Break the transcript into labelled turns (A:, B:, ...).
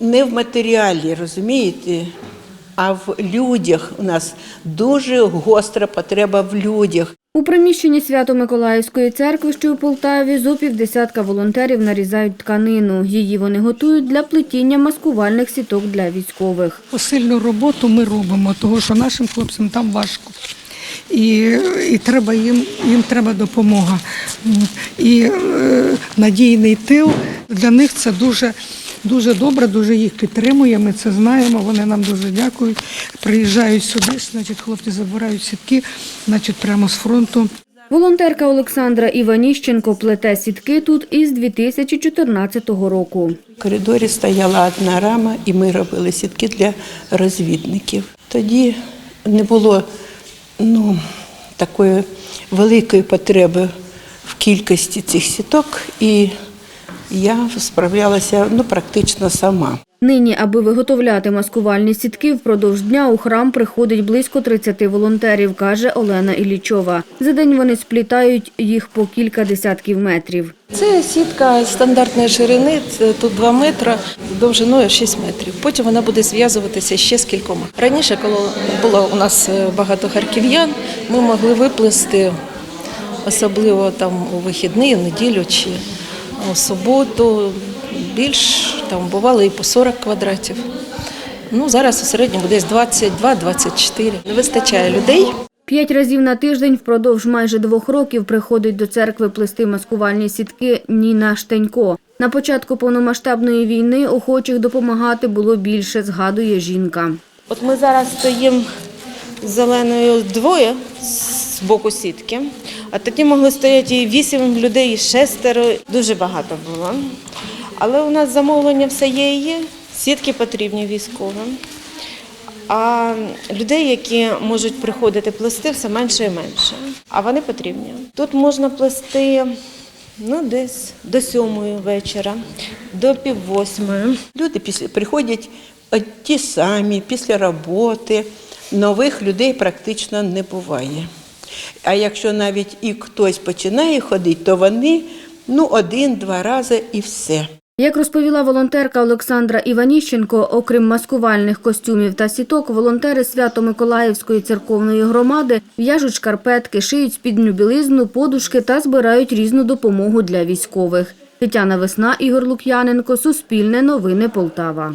A: Не в матеріалі, розумієте, а в людях. У нас дуже гостра потреба в людях.
B: У приміщенні Свято-Миколаївської церкви, що у Полтаві, зо півдесятка волонтерів нарізають тканину. Її вони готують для плетіння маскувальних сіток для військових.
C: Посильну роботу ми робимо, тому що нашим хлопцям там важко. І, і треба їм, їм треба допомога. І е, надійний тил для них це дуже, дуже добре, дуже їх підтримує. Ми це знаємо. Вони нам дуже дякують. Приїжджають сюди, значить, хлопці забирають сітки, значить, прямо з фронту.
B: Волонтерка Олександра Іваніщенко плете сітки тут із 2014 року.
A: В коридорі стояла одна рама, і ми робили сітки для розвідників. Тоді не було ну, такої великої потреби в кількості цих сіток, і я справлялася ну, практично сама.
B: Нині, аби виготовляти маскувальні сітки, впродовж дня у храм приходить близько 30 волонтерів, каже Олена Іллічова. За день вони сплітають їх по кілька десятків метрів.
D: Це сітка стандартної ширини, це тут 2 метри, довжиною 6 метрів. Потім вона буде зв'язуватися ще з кількома. Раніше, коли було у нас е, багато харків'ян, ми могли виплести, особливо там у вихідні, в неділю чи у суботу. Більш там бувало і по 40 квадратів. Ну, зараз у середньому десь 22-24. Не вистачає людей.
B: П'ять разів на тиждень впродовж майже двох років приходить до церкви плести маскувальні сітки Ніна Штенько. На початку повномасштабної війни охочих допомагати було більше, згадує жінка.
E: От ми зараз стоїмо з зеленою двоє з боку сітки, а тоді могли стояти і вісім людей, і шестеро. Дуже багато було. Але у нас замовлення все є і є. Сітки потрібні військовим. А людей, які можуть приходити плести, все менше і менше. А вони потрібні. Тут можна плести ну, десь до сьомої вечора, до пів восьмої.
A: Люди після приходять ті самі після роботи. Нових людей практично не буває. А якщо навіть і хтось починає ходити, то вони ну один-два рази і все.
B: Як розповіла волонтерка Олександра Іваніщенко, окрім маскувальних костюмів та сіток, волонтери Свято-Миколаївської церковної громади в'яжуть шкарпетки, шиють спідню білизну, подушки та збирають різну допомогу для військових. Тетяна Весна, Ігор Лук'яненко, Суспільне новини Полтава.